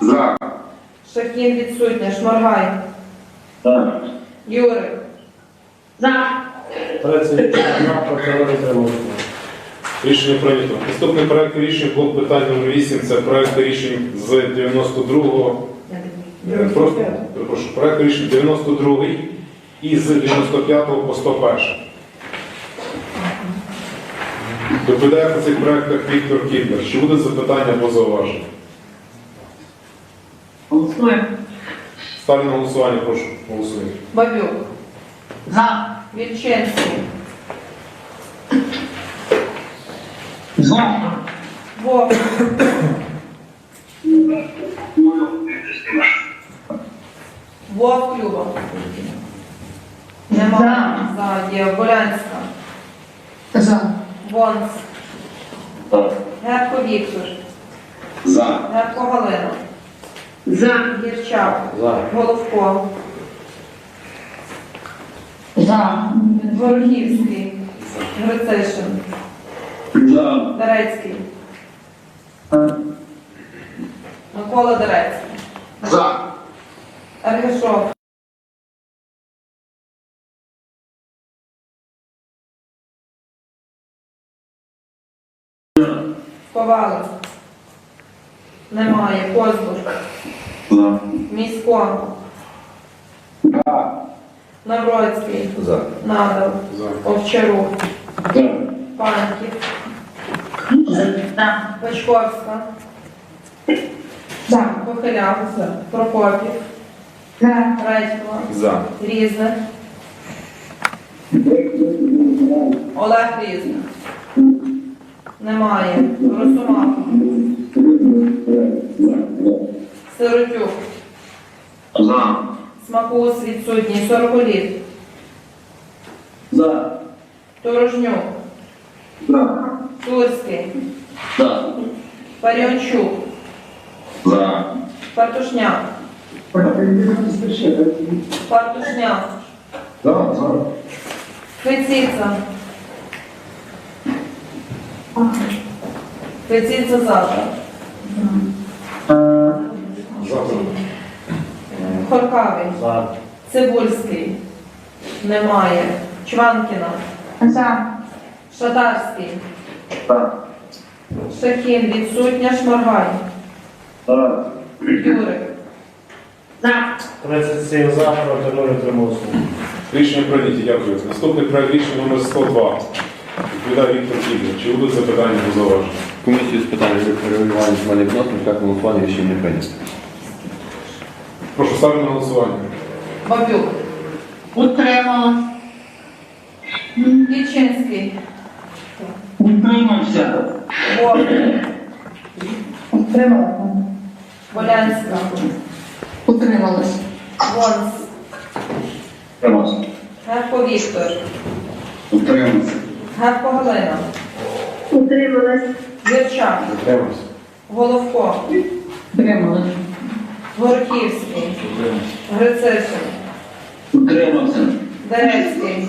За. Шахін відсутня. Шморгай. За. Юрик. За. 31 за, проти не. Рішення прийнято. Наступний проект рішень блок питань номер 8 це проект рішень з 92-го. е, Просто перепрошую, проект рішень 92 і з 95 по 101. Доповідає по цих проектах Віктор Кідлер. Чи будуть запитання або зауваження? Голосуємо. Ставлю на голосування, прошу голосуємо. Бабюк. За. Вільчинський. За. Вовк. Вовк Люба. Нема. За. Є. Волянська. За. Вонс. Герко Віктор. За. Герко Галина. За. Гірчак. За. Головко. За. Ворогівський. Грицишин. За. Дерецький. Микола Дерецький. За. Ергешов. Ковалик. Немає. Козбур. За. Місько. Навроцький. За. Надал. За. Овчарук. За. Панків. За. Пачковська. За. Похиляк. Прокопів. За. Редькова. За. Різне. Олег Різне. Немає. Росомаха. Сиротюк. За. Смакус відсутній. Сороколіт. За. Торожнюк. За. Турський. За. Паріончук. За. Партушняк. Партушняк. За. За. Феціца. Феціца завтра. Хоркавий. За. Цибульський. Немає. Чванкіна. За. Шатарський. За. Шахін. Відсутня. Шморгай. За. Юрик. За. 37 за, проти не утримався. Рішення прийняті, дякую. Наступний проект рішення номер 102. Відповідає Віктор Кідлер. Чи будуть запитання або зауваження? Комісію з питань регулювання земельних відносин та голосування рішення не прийнято. Прошу ставлю на голосування. Бабюк. Утримала. Ільчинський. Утримався. Вовк. Утримала. Волянська. Утрималась. Вонс. Тримався. Герко Віктор. Утримався. Герко Галина. Утрималась. Вірчак. Утримався. Головко. Утрималась. Горохівський. Грицишин. Утримався. Дерецький.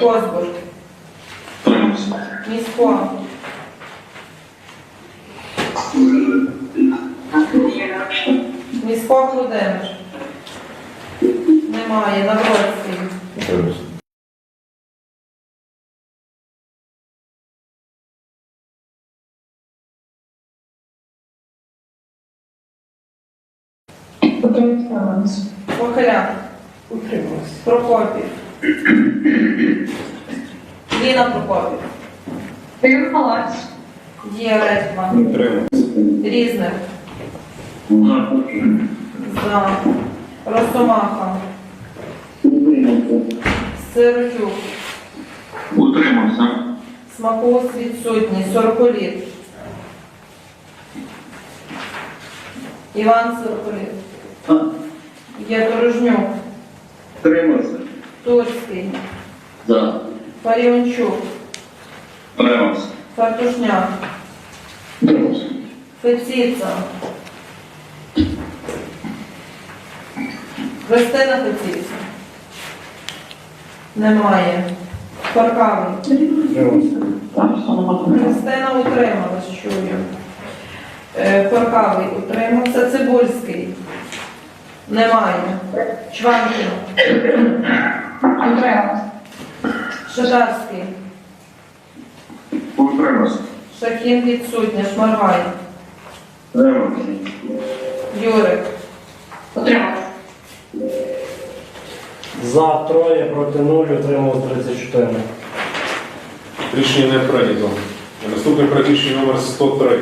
Козбур. Утримався. Місько. Місько Володимир. Немає. Навроцький. Утримався. Утрималась. Похиляк. Утримався. Прокопів. Ліна Прокопів. Утрималась. Є Редьма. Утримався. Різник. За. Росомаха. Утримався. Сиротюк. Утримався. Смакус відсутній. Сороколіт. Іван Сороколіт. Є Дорожнюк. Утримався. Турський. За. Паріончук. Утримався. Фартушняк. Утримався. Феціца. Христина Феціца. Немає. Паркавий. Христина утрималась, чую. Е, Паркавий утримався. Цибульський. Немає. Чванкіно. Утрималась. Шатарський. Утримався. Шахін відсутня. Шмаргай. Утримався. Юрик. Утрималась. За троє проти нуль, утрималось 34. Рішення не прийнято. Наступний проект рішення номер 103.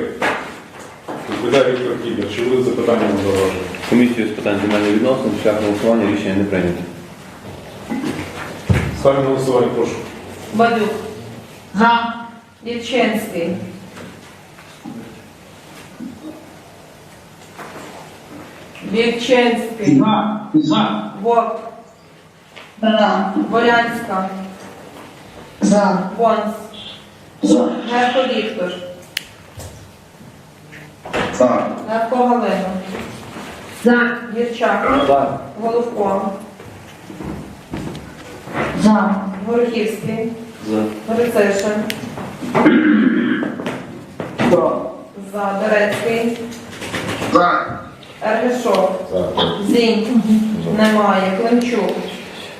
Відповідає Віктор Кібер. Чи будуть запитання на зауваження? Комісію з питань земельних відносин, шляхом голосування рішення не прийнято. Ставлю на голосування, прошу. Бадюк. За. Ільченський. Вільченський. За. За. Вовк. За. Волянська. За. Вонс. За. Герко Віктор. За. Герко Галина. За. Гірчак. За. Головко. За. Горохівський. За. Грицишин. За. За. Дерецький. За. Ергешов. За. Зінь. Немає. Климчук.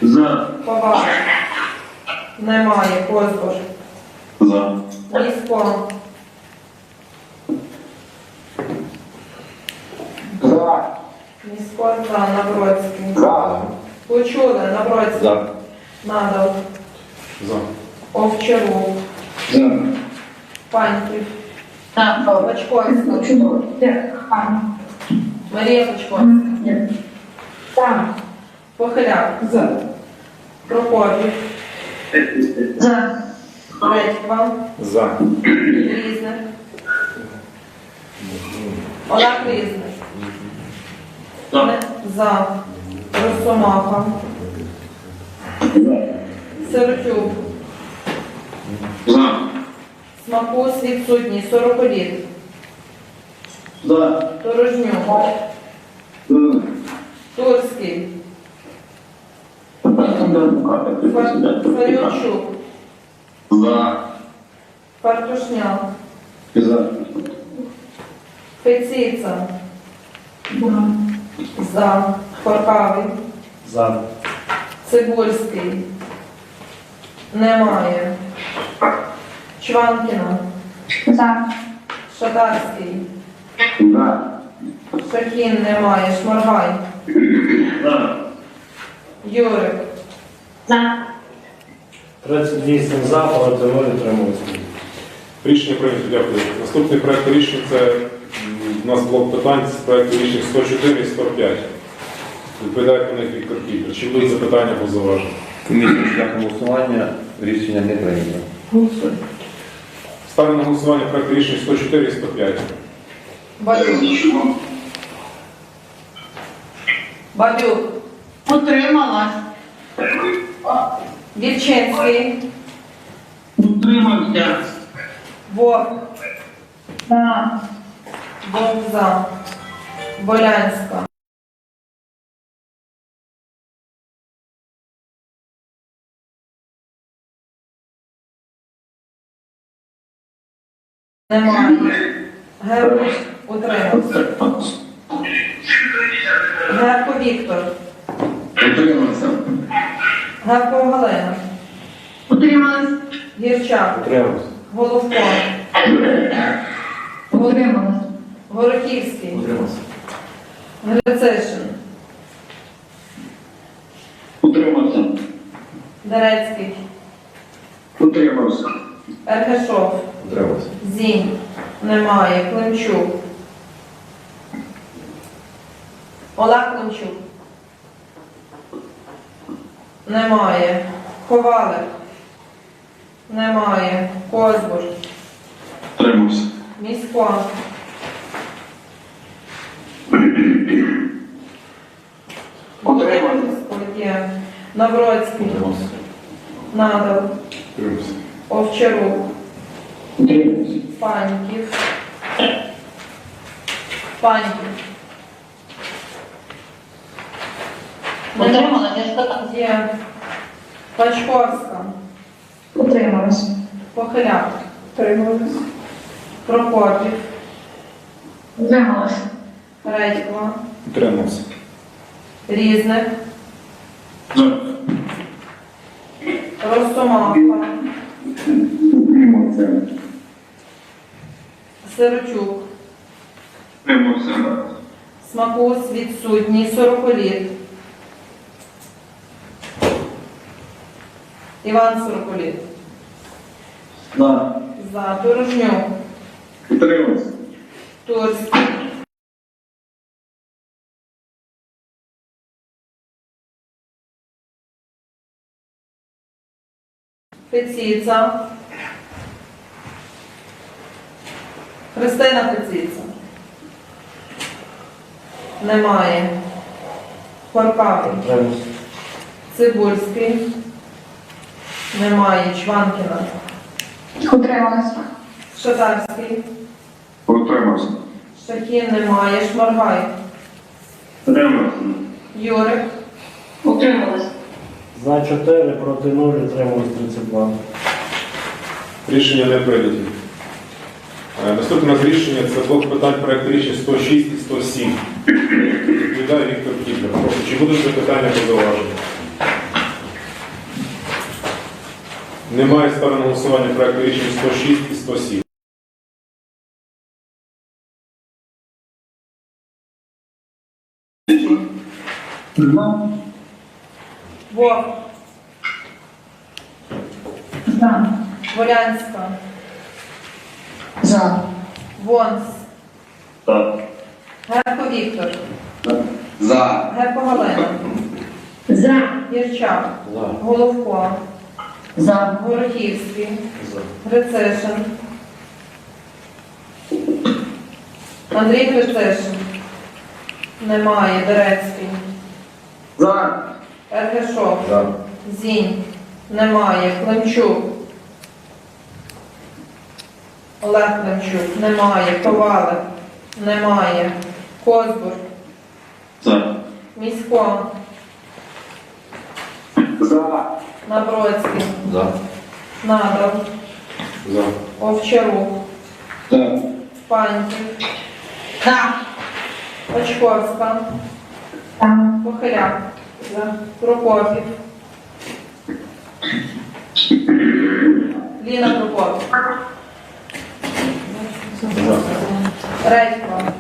За. Коваль. Немає. Козбур. За. Місько. За. Місько за. Навроцький. За. Почули. Навроцький. За. Надал. За. Овчарук. За. Паньків. За. Бачковська. Чудово. Марія Бачковська. За. Похиляк. За. Прокопів. За. Редьква. За. Різник. Олег Різник. За. За. Росомаха. Сиротюк. За. Смакус відсутній. Сороколіт. За. Торожнюк. Турський. Фа- Фаріончук. За. Фартушняк. За. Пеціца. За. Хоркавий. За. Цибульський. Немає. Чванкіна. За. Шатарський. За. Шахін немає. Шмаргай. За. Юрик. За. 38 за, проти нуль, утрималось. Рішення прийнято, дякую. Наступний проект рішення це у нас блок питань з проекту рішень 104 і 105. Відповідає по них Віктор Кіпер. Чи будуть запитання або зауваження? Комісію шляхом голосування рішення не прийнято. Ставлю на голосування проект рішень 104 і 105. Бабюк. Бабюк. Утрималась. Вільчинський. Утримався. Вовк. За. Вовк за. Болянська. Немає. Герко утримався. Герко Віктор. Утримався. Герко Галина. Утрималась. Гірчак. Утримався. Головко. Утрималась. Горохівський. Утримався. Грицишин. Утримався. Дерецький. Утримався. Ергешов. Утримався. Зінь. Немає. Климчук. Олег Климчук. Немає. Ковалик. Немає. Козбур. Утримався. Місько. Утримався. Є. Навроцький. Надал. Овчарук. Паньків. Паньків. Утрималась. Я ж сказала. Є. Пачковська, Утрималась. Похиляк, Утрималась. Прокопів, Утрималась. Редькова, Утримався. Різник, За. Росомаха, Утримався. Сирочук, Утримався. Смакус відсутній, Сороколіт. Іван Сороколіт. За. За. Турожнюк. Утримався. Турський. Пеціца. Христина Пеціца. Немає. Утримався. Цибульський. Немає. Чванкіна. Утрималась. Шатарський. Утримався. Шахін немає. Шмаргай. Утримався. Юрик. Утрималась. За 4, проти 0, утрималось 32. Рішення не прийнято. Е, Наступне у нас рішення це блок питань проекту рішення 106 і 107. Відповідає Віктор Кідлер. Прошу, чи будуть запитання по зауваження? Немає ставлю на голосування проекту рішення 106 і 107. Вов. За. Волянська. За. Вонс. За. Герко Віктор. За. Герко Галина. За. Гірчак. За. Головко. За. Горохівський. За. Грицишин. Андрій Грицишин. Немає. Дерецький. За. Ергешов. За. Зінь. Немає. Климчук. Олег Климчук. Немає. Ковалик. Немає. Козбур. За. Місько. За. Набродський. За. Надав. За. Овчарук. За. Паньків. За. Очковська. За. Похиляк. За. Прокопів. Ліна Прокопів. Редько.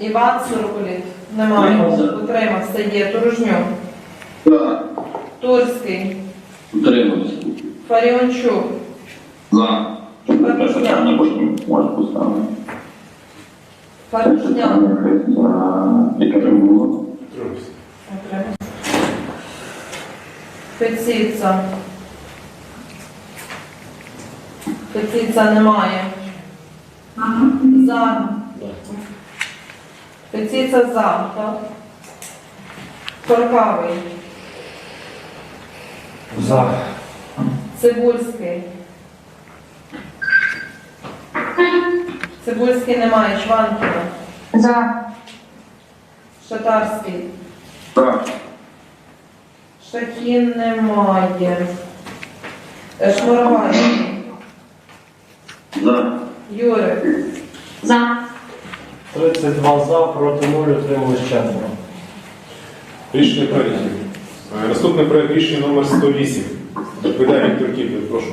Іван Суркуліт. Немає. Утримався. Є. Турожнюк. За. Турський. Утримався. Фаріончук. За. Фаркушняк. Можна поставити. Утримався. Пеціца. Пеціца немає. За. Пеціца за. Так? Коркавий. За. Цибульський. Цибульський немає. Чванкіна. За. Шатарський. За. Шахін немає. Е, За. Юрик. За. 32 за, проти 0, утрималось 4. Рішення прийнято. Е, Наступний проект рішення номер 108. Відповідає Віктор Кідлер. Прошу.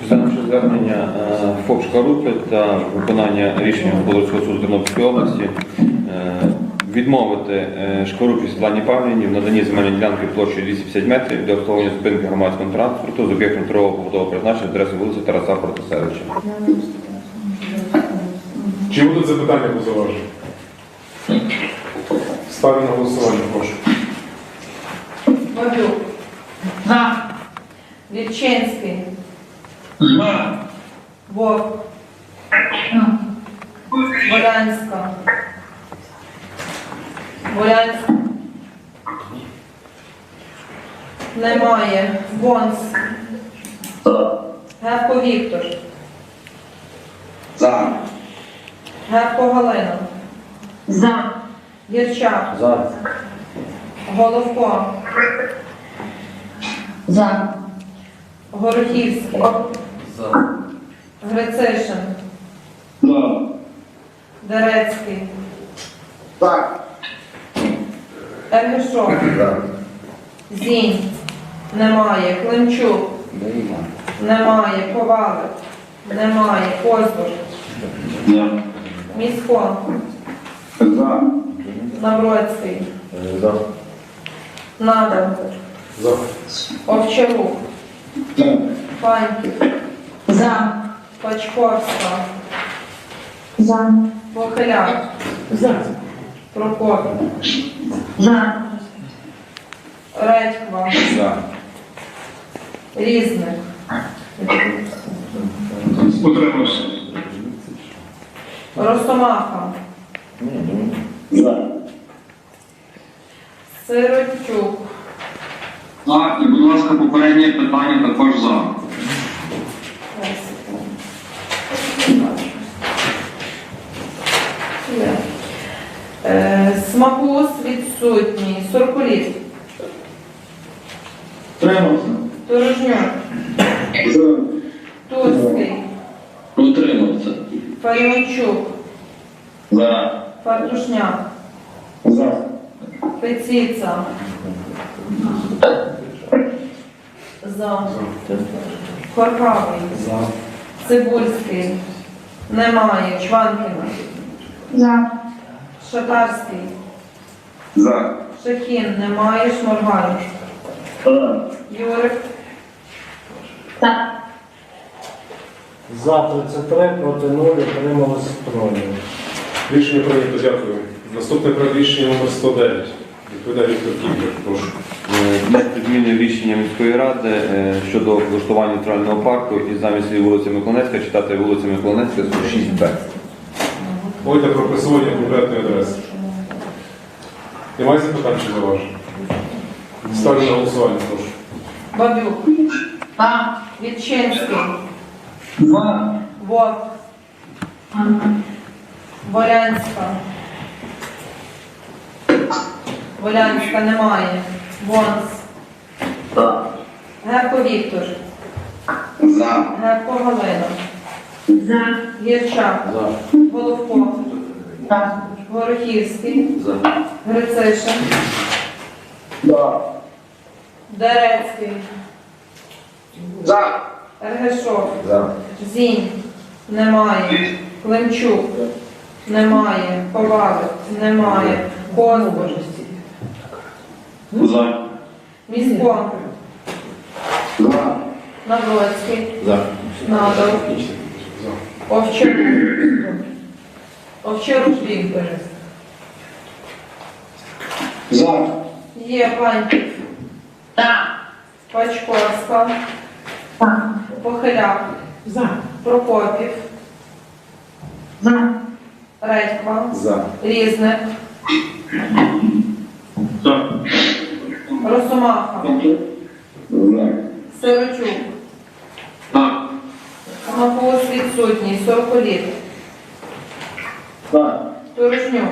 Розглянувши звернення е, ФОП «Шкарупи» та виконання рішення Володського суду Тернопільської області, е, відмовити Шкарупі Світлані Павлівні в наданні земельної ділянки площею 250 метрів для обслуговування зупинки громадського транспорту з об'єктом тривалого побудового призначення адреси вулиці Тараса Протасевича. Чи будуть запитання по зауваженню? Ставлю на голосування, прошу. Бабюк. За. Вільчинський. За. Вовк. Волянська. Волянська. Немає. Бонс. За. Гевко Віктор. За. Гевко Галина. За. Гірчак. За. Головко. За. Горохівський. Грицишин. За. Дерецький. За. Ергешов. Зінь. Немає. Климчук. Немає. Ковалик. Немає. Козбур. За. Місько. За. Навроцький. За. Надал. За. Овчарук. Паньків. За. Пачковська. За. Похиляк. За. Прокопів. За. Редьква. За. Різник. Утримався. Росомаха. За. Сиротюк. А, і, будь ласка, попереднє питання також за. Е, Смакус відсутній. Сорокуліт. Утримався. Торожнюк. За. Турський. Утримався. Фаріончук. За. Фартушняк. За. Пеціца. За. Коркавий. За. Цибульський. Немає. Чванкіна. За. Шатарський. За. Шахін. Немає. Шморгаль. За. Юрик. За. За 33, проти 0, утрималось троє. Рішення прийнято, дякую. Наступне проект рішення номер 109. Відповідає Віктор Кіпер, прошу. Е, Внести зміни в рішення міської ради е, щодо облаштування центрального парку і замість вулиці Миколаївська читати вулиця Миколаївська 106Б. Мовите про присвоєння конкретної адреси. Немає запитань чи зауважень? Ставлю на голосування, прошу. Бабюк. За. Відчинський. За. Вовк. Волянська. Волянська немає. Бонс. За. Герко Віктор. За. Герко Галина. За. Гірчак. За. Головко. За. Горохівський. За. Грицишин. За. Дерецький. За. Ергешов. За. Зінь. Немає. Климчук. Немає. Ковалик. Немає. Козбур. За. Місько. За. Навроцький. За. Надал. За. Овчарук. Овчарук Віктор. За. Є Паньків. За. Пачковська. За. Похиляк. За. Прокопів. За. Редьква. За. Різник. За. Росомаха. За. Сирочук. За. Смакус відсутній. Сороколіт. За. Туржнюк.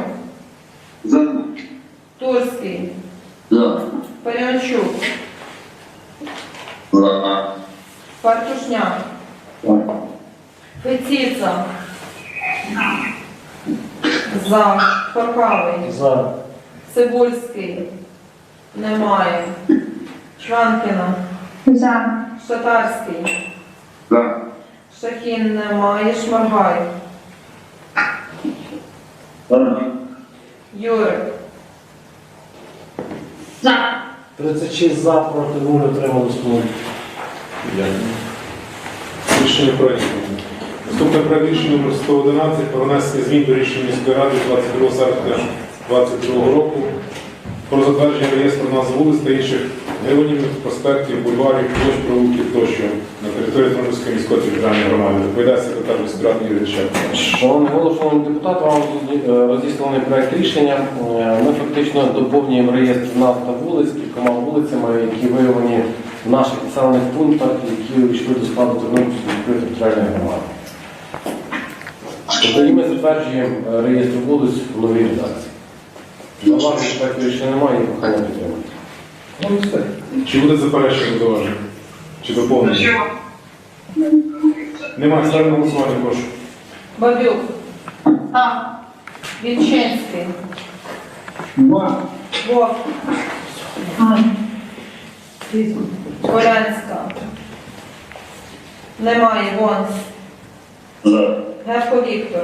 За. Турський. За. Паріончук. За. Фартушняк. Пеціца. За. Коркавий. За. Цибульський. Немає. Чванкіна. За. Шатарський. За. Шахін немає. Шмаргай. Юрик. За. 36 за, проти 0, утрималось 0. Рішення прийнято. Наступне проект рішення номер 111 про внесення змін до рішення міської ради 22 серпня 2022 року про затвердження реєстру назв вулиць та інших геонімів, проспектів, бульварів, площ, провулків тощо на території Тернопільської міської територіальної громади. Доповідає секретар міськради Юрій Диченко. Шановний голово, шановні депутати, вам е, розісланий проект рішення. Е, Ми фактично доповнюємо реєстр назв та вулиць кількома вулицями, які виявлені в наших населених пунктах, які увійшли до складу Тернопільської міської територіальної громади. Тобто і ми затверджуємо е, реєстр вулиць в новій редакції. Зауважень проекту рішення немає, і прохання підтримати. Ну, і все. Чи буде заперечення зауваження? Чи доповнення? Немає ставлю на голосування, прошу. Бабюк, За. Вільчинський, Вовк, Полянська. Немає. Вонс. Герко Віктор.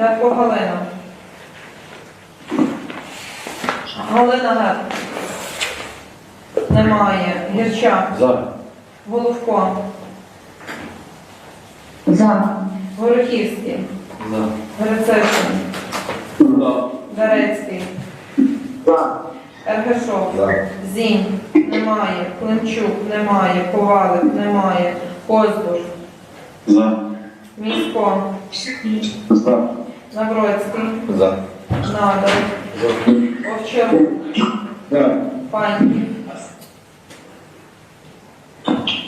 Герко Галина. Галина Герко. Немає. Гірчак. За. Головко. За. Горохівський. За. Грицишин. Дарецький. Ергешов. Зінь. Немає. Климчук. Немає. Ковалик. Немає. Коздур. Місько. Навроцький. Надар. Овчарук. Паньків.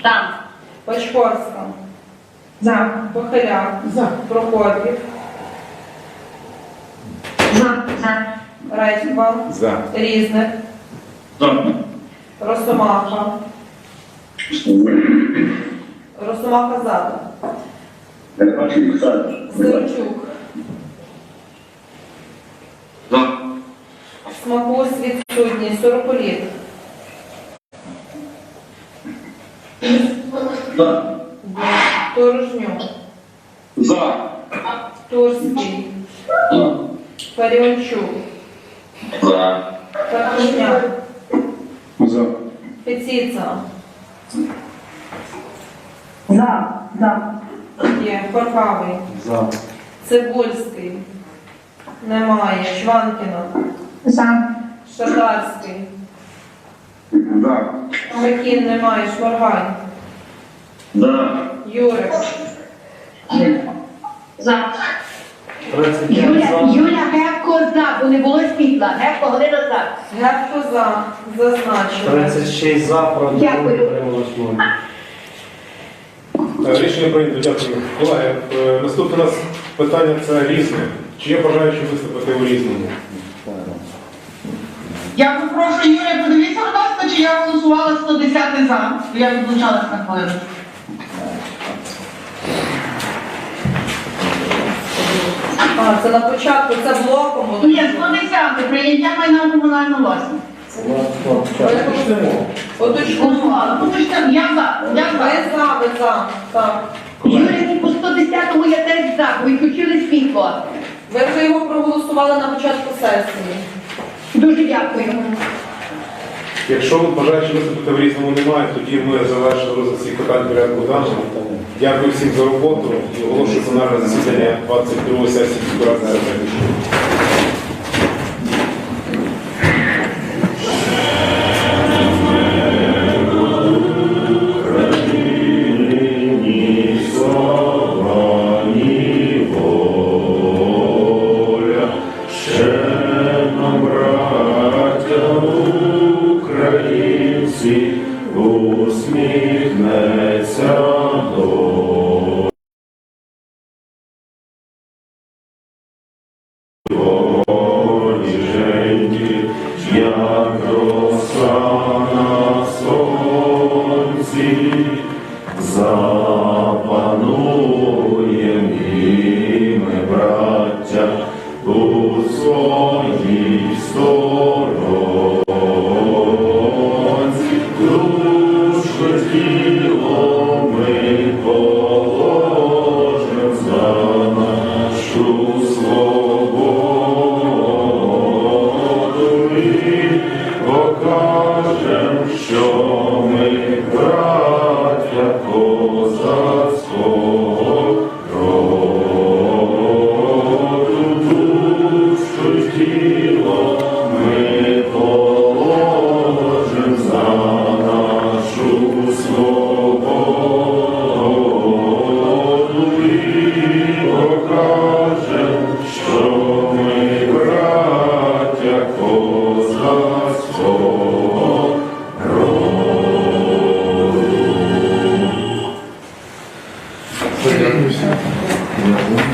Там. Пачкорська. За. Похиляк. Прокопів. За. За. Редьба. За. Різник. Росомаха. Росомаха зада. Сирчук. Смакус відсутній. Сороколіт. Торожнюк. Турський. Паріончук. Картушняк. Пеціца. За. За. Є. Хоркавий. За. Цибульський. Немає. Шванкіна. За. Шатарський. Шакін немає. Шморгай. Юрик. За. Юля. Юля Гепко за, бо не було світла. Гепко Галина за. Гепко за. Зазначено. 36 за, проти Дякую. нуль. Е, Рішення прийнято, дякую. Колеги, е, наступне у нас питання це різне. Чи є бажаючі виступити у різному? Я попрошу Юрія, подивіться, будь ласка, чи я голосувала 110 за. бо Я відлучалась на хвилину. А, це на початку, це блоком. воно Ні, було. 110 прийняття майна комунальну власність. Голосувала. Я за. Я Ви за. ви за. Так. Юля, по 110-му я теж за, бо відключили світло. Ви вже його проголосували на початку сесії. Дуже дякуємо. Якщо бажаючи виступити в різному немає, тоді ми завершили розгляд всіх питань порядку даного. Дякую всім за роботу і оголошую пленарне засідання 22 сесії ради